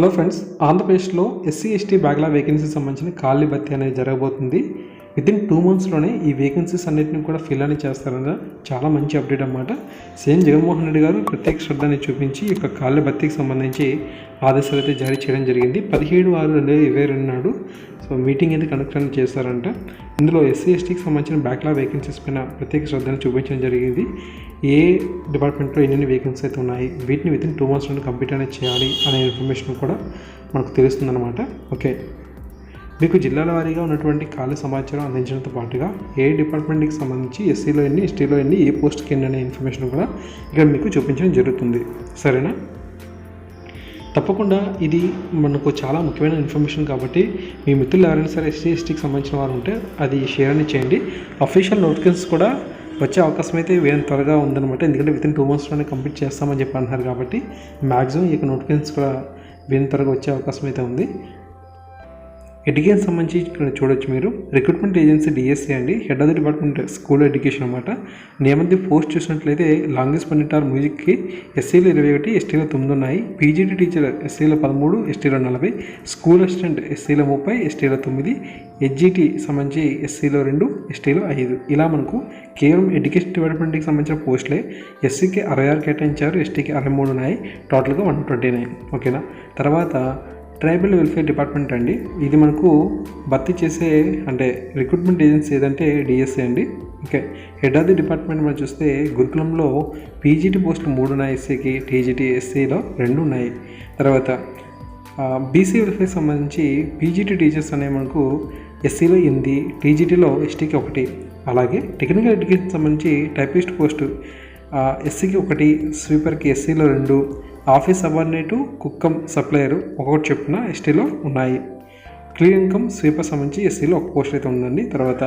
Hello friends ఆంధ్రప్రదేశ్లో SC ST బ్యాగ్లా వేకెన్సీకి సంబంధించిన ఖాళీ భర్తీ అనేది జరగబోతుంది. వితిన్ టూ మంత్స్లోనే ఈ వేకెన్సీస్ అన్నిటిని కూడా ఫిల్ అని చేస్తారన్న చాలా మంచి అప్డేట్ అనమాట సీఎం జగన్మోహన్ రెడ్డి గారు ప్రత్యేక శ్రద్ధని చూపించి ఈ యొక్క ఖాళీ భర్తీకి సంబంధించి ఆదేశాలు అయితే జారీ చేయడం జరిగింది. పదిహేడు ఆరు రెండు వేల ఇరవై రెండు నాడు సో మీటింగ్ అయితే కండక్ట్ అని చేస్తారంట ఇందులో ఎస్సీ ఎస్టీకి సంబంధించిన బ్యాక్లా వేకెన్సీస్ పైన ప్రత్యేక శ్రద్ధను చూపించడం జరిగింది. ఏ డిపార్ట్మెంట్లో ఎన్ని వేకెన్సీ అయితే ఉన్నాయి వీటిని విత్ ఇన్ టూ మంత్స్ నుండి కంప్లీట్ అనేది చేయాలి అనే ఇన్ఫర్మేషన్ కూడా మనకు తెలుస్తుందన్నమాట. ఓకే. మీకు జిల్లాల వారీగా ఉన్నటువంటి ఖాళీ సమాచారం అందించడంతో పాటుగా ఏ డిపార్ట్మెంట్కి సంబంధించి ఎస్సీలో ఎన్ని ఎస్టీలో ఎన్ని ఏ పోస్ట్కి ఎన్ని అనే ఇన్ఫర్మేషన్ కూడా ఇక్కడ మీకు చూపించడం జరుగుతుంది. సరేనా? తప్పకుండా ఇది మనకు చాలా ముఖ్యమైన ఇన్ఫర్మేషన్ కాబట్టి మీ మిత్రులు ఎవరైనా సరే ఎస్సీ ఎస్టీకి సంబంధించిన వారు ఉంటే అది షేర్ అని చేయండి. అఫీషియల్ నోటిఫికేషన్స్ కూడా వచ్చే అవకాశం అయితే వేరే త్వరగా ఉందన్నమాట. ఎందుకంటే వితిన్ టూ మంత్స్లోనే కంప్లీట్ చేస్తామని చెప్పి అంటున్నారు కాబట్టి మ్యాక్సిమం ఈ యొక్క నోటిఫికేషన్స్ కూడా వేరే త్వరగా వచ్చే అవకాశం అయితే ఉంది. ఎడ్యుకేషన్ సంబంధించి ఇక్కడ చూడొచ్చు మీరు. రిక్రూట్మెంట్ ఏజెన్సీ డిఎస్సీ అండి. Head of the department school education అనమాట నియమంది పోస్ట్ చూసినట్లయితే లాంగ్వేజ్ పన్నెంటారు మ్యూజిక్కి ఎస్సీలో ఇరవై ఒకటి ఎస్టీలో తొమ్మిది ఉన్నాయి. పీజీటీ టీచర్ ఎస్సీలో పదమూడు ఎస్టీలో నలభై. స్కూల్ అసిస్టెంట్ ఎస్సీలో ముప్పై ఎస్టీలో తొమ్మిది. హెచ్జిటి సంబంధించి ఎస్సీలో రెండు ఎస్టీలో ఐదు. ఇలా మనకు కేవలం ఎడ్యుకేషన్ డిపార్ట్మెంట్కి సంబంధించిన పోస్టులే. ఎస్సీకి అరవై ఆరు కేటాయించారు ఎస్టీకి అరవై మూడు ఉన్నాయి. టోటల్గా వన్ ట్వంటీ నైన్ ఓకేనా తర్వాత ట్రైబల్ వెల్ఫేర్ డిపార్ట్మెంట్ అండి. ఇది మనకు భర్తీ చేసే అంటే రిక్రూట్మెంట్ ఏజెన్సీ ఏదంటే డిఎస్సీ అండి. Okay. Head of the department మనం చూస్తే గురుకులంలో పీజీటీ పోస్టులు మూడు ఉన్నాయి ఎస్సీకి టీజీటీ ఎస్సీలో రెండు ఉన్నాయి తర్వాత బీసీ వెల్ఫేర్ సంబంధించి పీజీటీ టీచర్స్ అనేవి మనకు ఎస్సీలో ఎనిమిది టీజీటీలో ఎస్టీకి ఒకటి. అలాగే టెక్నికల్ ఎడ్యుకేషన్ సంబంధించి టైపిస్ట్ పోస్టు ఎస్సీకి ఒకటి స్వీపర్కి ఎస్సీలో రెండు ఆఫీస్ సబార్డినేటు కుక్కం సప్లయరు ఒక్కొక్కటి చొప్పున ఎస్టీలో ఉన్నాయి. క్లీన్ ఇన్కమ్ స్వీపర్ సంబంధించి ఎస్సీలో ఒక పోస్ట్ అయితే ఉందండి. తర్వాత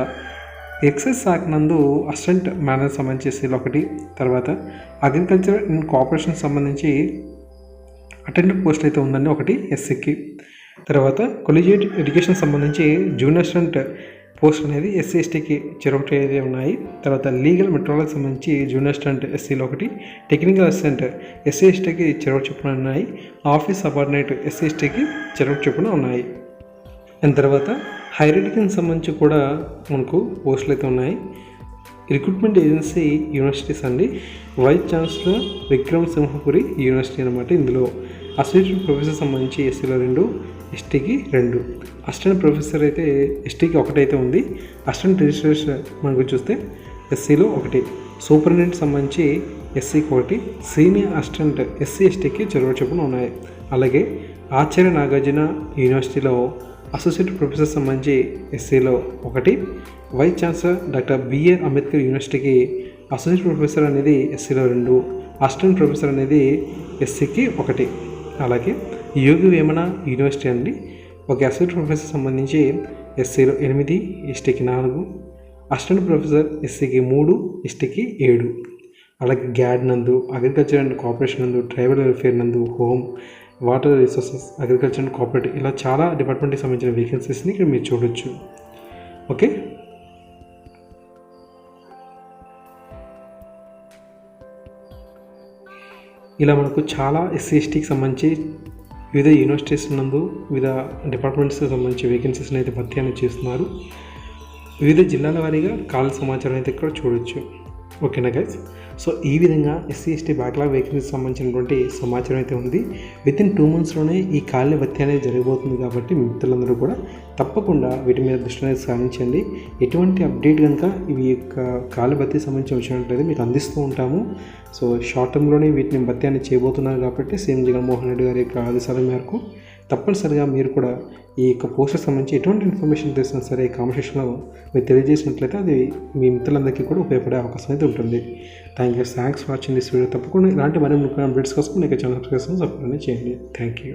ఎక్సైజ్ శాఖ నందు అసిస్టెంట్ మేనేజర్ సంబంధించి ఎస్సీలో ఒకటి తర్వాత అగ్రికల్చర్ అండ్ కోఆపరేషన్ సంబంధించి అటెండెంట్ పోస్ట్ అయితే ఉందండి ఒకటి ఎస్సీకి. తర్వాత కొలిజియేట్ ఎడ్యుకేషన్ సంబంధించి జూనియర్ అసిస్టెంట్ పోస్ట్ అనేది ఎస్సీ ఎస్టీకి చెరొకటి అనేది ఉన్నాయి. తర్వాత లీగల్ మెట్రోలకు సంబంధించి జూనియర్ అసిస్టెంట్ ఎస్సీలో ఒకటి టెక్నికల్ అసిస్టెంట్ ఎస్సీ ఎస్టీకి చెరొకటి చొప్పున ఉన్నాయి. ఆఫీస్ సబార్డినేట్ ఎస్సీ ఎస్టీకి చెరొకటి చొప్పున ఉన్నాయి. అండ్ తర్వాత హైర్ ఎడ్యుకేషన్ సంబంధించి కూడా మనకు పోస్టులు అయితే ఉన్నాయి. రిక్రూట్మెంట్ ఏజెన్సీ యూనివర్సిటీస్ అండి. Vice chancellor Vikram Simhapuri university అనమాట ఇందులో. అసోసియేట్ ప్రొఫెసర్ సంబంధించి ఎస్సీలో రెండు ఎస్టీకి రెండు. అసిస్టెంట్ ప్రొఫెసర్ అయితే ఎస్టీకి ఒకటైతే ఉంది. అసిస్టెంట్ రిజిస్ట్రేషన్ మనకు చూస్తే ఎస్సీలో ఒకటి. సూపరింటెండెంట్ సంబంధించి ఎస్సీకి ఒకటి. సీనియర్ అసిస్టెంట్ ఎస్సీ ఎస్టీకి చెరువు చొప్పున ఉన్నాయి. అలాగే ఆచార్య నాగార్జున యూనివర్సిటీలో అసోసియేట్ ప్రొఫెసర్ సంబంధించి ఎస్సీలో ఒకటి. Vice chancellor doctor BR Ambedkar యూనివర్సిటీకి అసోసియేట్ ప్రొఫెసర్ అనేది ఎస్సీలో రెండు. అసిస్టెంట్ ప్రొఫెసర్ అనేది ఎస్సీకి ఒకటి. అలాగే యోగి వేమన యూనివర్సిటీ అండి. ఒక అసిస్టెంట్ ప్రొఫెసర్ సంబంధించి ఎస్సీలో ఎనిమిది ఎస్టీకి నాలుగు అసిస్టెంట్ ప్రొఫెసర్ ఎస్సీకి మూడు ఎస్టీకి ఏడు. అలాగే గ్యాడ్ నందు అగ్రికల్చర్ అండ్ కోఆపరేషన్ నందు ట్రైబల్ వెల్ఫేర్ నందు home water resources agriculture and cooperative ఇలా చాలా డిపార్ట్మెంట్కి సంబంధించిన వేకెన్సీస్ని ఇక్కడ మీరు చూడొచ్చు. ఓకే? ఇలా మనకు చాలా ఎస్సీ ఎస్టీకి సంబంధించి వివిధ యూనివర్సిటీస్ నందు వివిధ డిపార్ట్మెంట్స్కి సంబంధించి వేకెన్సీస్ని అయితే భర్తీ అనేది చేస్తున్నారు. వివిధ జిల్లాల వారీగా కాల సమాచారం అయితే ఇక్కడ చూడొచ్చు. ఓకేనా గైస్ సో ఈ విధంగా ఎస్సీ ఎస్టీ బ్యాక్లాగ్ వేకెన్సీకి సంబంధించినటువంటి సమాచారం అయితే ఉంది. విత్ ఇన్ టూ మంత్స్లోనే ఈ ఖాళీ భర్తీ అనేది జరగబోతుంది కాబట్టి మీ మిత్రులందరూ కూడా తప్పకుండా వీటి మీద దృష్టి అనేది సాధించండి ఎటువంటి అప్డేట్ కనుక ఇవి యొక్క ఖాళీ భర్తీ సంబంధించిన వచ్చినట్లయితే మీకు అందిస్తూ ఉంటాము. సో షార్ట్ టర్మ్లోనే వీటిని భర్తీ అనేది చేయబోతున్నారు కాబట్టి సీఎం జగన్మోహన్ రెడ్డి గారి యొక్క ఆదేశాల మేరకు తప్పనిసరిగా మీరు కూడా ఈ యొక్క పోస్టర్ సంబంధించి ఎటువంటి ఇన్ఫర్మేషన్ తెలిసినా సరే కామెంట్ సెక్షన్లో మీరు తెలియజేసినట్లయితే అది మీ మిత్రులందరికీ కూడా ఉపయోగపడే అవకాశం అయితే ఉంటుంది. Thank you thanks watching this video తప్పకుండా ఇలాంటి మరిన్ని అప్డేట్స్ కోసం మీకు ఛానల్ సబ్స్క్రైబ్ చేయండి. Thank you